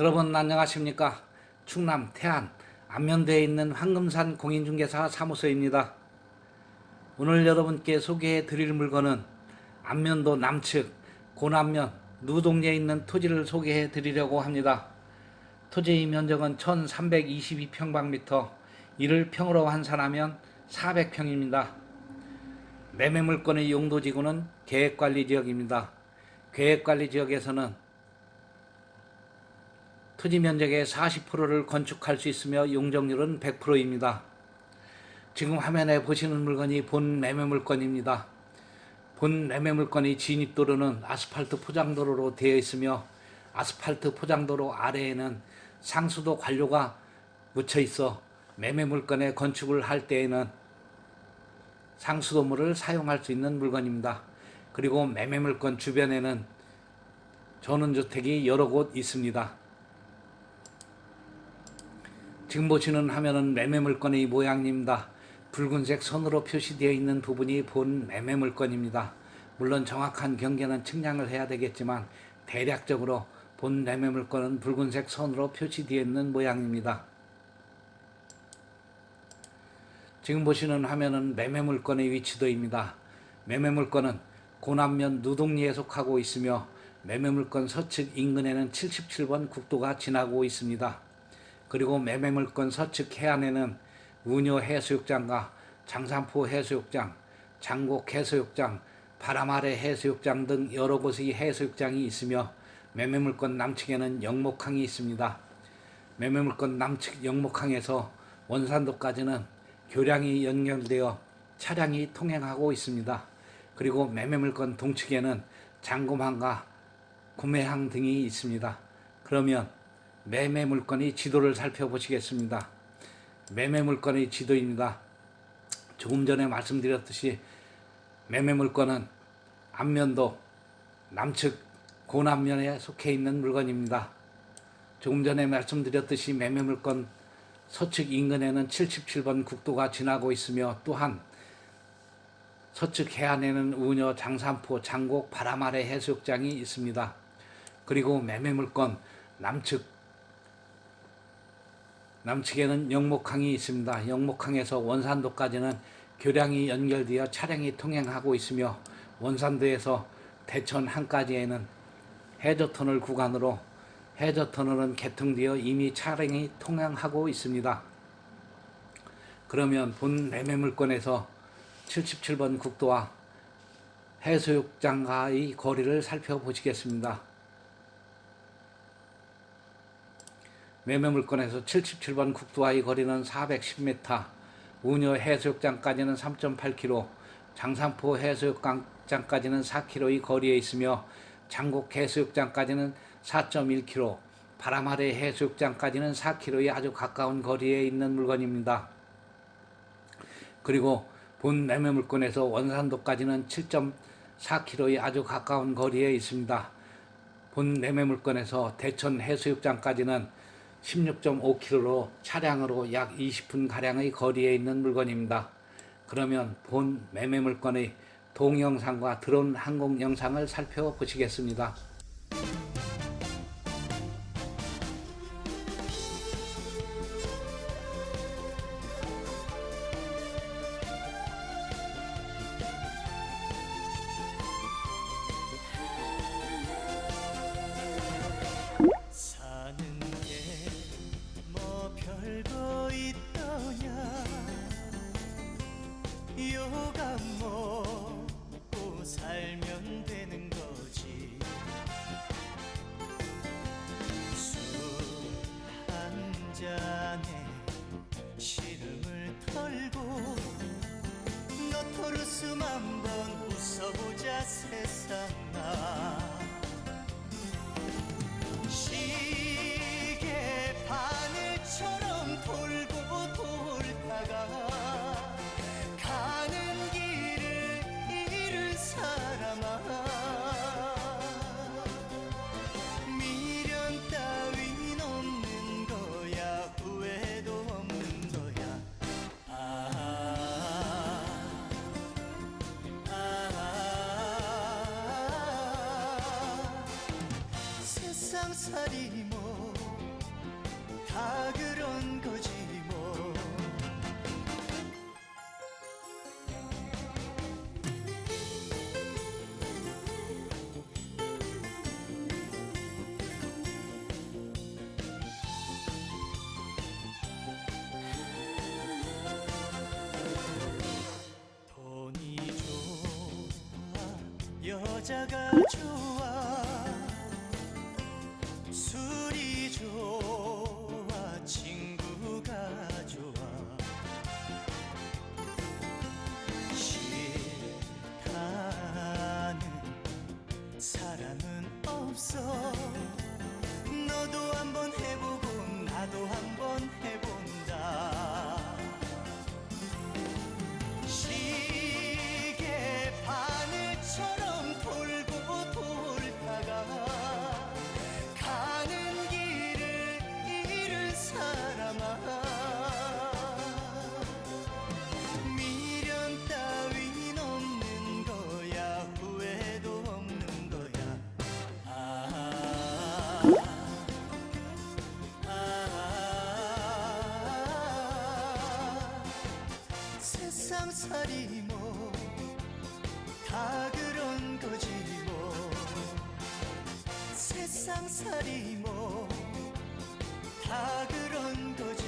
여러분 안녕하십니까? 충남 태안 안면대에 있는 황금산 공인중개사 사무소입니다. 오늘 여러분께 소개해 드릴 물건은 안면도 남측 고남면 누동리에 있는 토지를 소개해 드리려고 합니다. 토지의 면적은 1322평방미터, 이를 평으로 환산하면 400평입니다. 매매 물건의 용도 지구는 계획관리 지역입니다. 계획관리 지역에서는 토지 면적의 40%를 건축할 수 있으며 용적률은 100%입니다. 지금 화면에 보시는 물건이 본 매매 물건입니다. 본 매매 물건의 진입도로는 아스팔트 포장도로로 되어 있으며 아스팔트 포장도로 아래에는 상수도 관료가 묻혀 있어 매매 물건의 건축을 할 때에는 상수도물을 사용할 수 있는 물건입니다. 그리고 매매 물건 주변에는 전원주택이 여러 곳 있습니다. 지금 보시는 화면은 매매 물건의 모양입니다. 붉은색 선으로 표시되어 있는 부분이 본 매매 물건입니다. 물론 정확한 경계는 측량을 해야 되겠지만 대략적으로 본 매매 물건은 붉은색 선으로 표시되어 있는 모양입니다. 지금 보시는 화면은 매매 물건의 위치도입니다. 매매 물건은 고남면 누동리에 속하고 있으며 매매 물건 서측 인근에는 77번 국도가 지나고 있습니다. 그리고 매매 물건 서측 해안에는 운요 해수욕장과 장산포 해수욕장, 장곡 해수욕장, 바람 아래 해수욕장 등 여러 곳의 해수욕장이 있으며 매매물건 남측에는 영목항이 있습니다. 매매물건 남측 영목항에서 원산도까지는 교량이 연결되어 차량이 통행하고 있습니다. 그리고 매매물건 동측에는 장금항과 구매항 등이 있습니다. 그러면 매매 물건의 지도를 살펴보시겠습니다. 매매 물건의 지도입니다. 조금 전에 말씀드렸듯이 매매 물건은 안면도 남측 고남면에 속해 있는 물건입니다. 조금 전에 말씀드렸듯이 매매 물건 서측 인근에는 77번 국도가 지나고 있으며 또한 서측 해안에는 우녀, 장산포, 장곡, 바람 아래 해수욕장이 있습니다. 그리고 매매 물건 남측 남측에는 영목항이 있습니다. 영목항에서 원산도까지는 교량이 연결되어 차량이 통행하고 있으며 원산도에서 대천 항까지에는 해저터널 구간으로 해저터널은 개통되어 이미 차량이 통행하고 있습니다. 그러면 본 매매물건에서 77번 국도와 해수욕장과의 거리를 살펴보시겠습니다. 매매 물건에서 77번 국도와의 거리는 410m, 우녀 해수욕장까지는 3.8km, 장산포 해수욕장까지는 4km의 거리에 있으며 장곡 해수욕장까지는 4.1km, 바람아래 해수욕장까지는 4km의 아주 가까운 거리에 있는 물건입니다. 그리고 본 매매 물건에서 원산도까지는 7.4km의 아주 가까운 거리에 있습니다. 본 매매 물건에서 대천 해수욕장까지는 16.5km로 차량으로 약 20분 가량의 거리에 있는 물건입니다. 그러면 본 매매 물건의 동영상과 드론 항공 영상을 살펴보시겠습니다. 너토르스만 번 웃어보자 세상아. 시계 바늘처럼 돌고 돌다가 세상살이 뭐 다 그런 거지 뭐. 돈이 좋아 여자가 좋아. so 세상살이 뭐 다 그런 거지 뭐. 세상살이 뭐 다 그런 거지.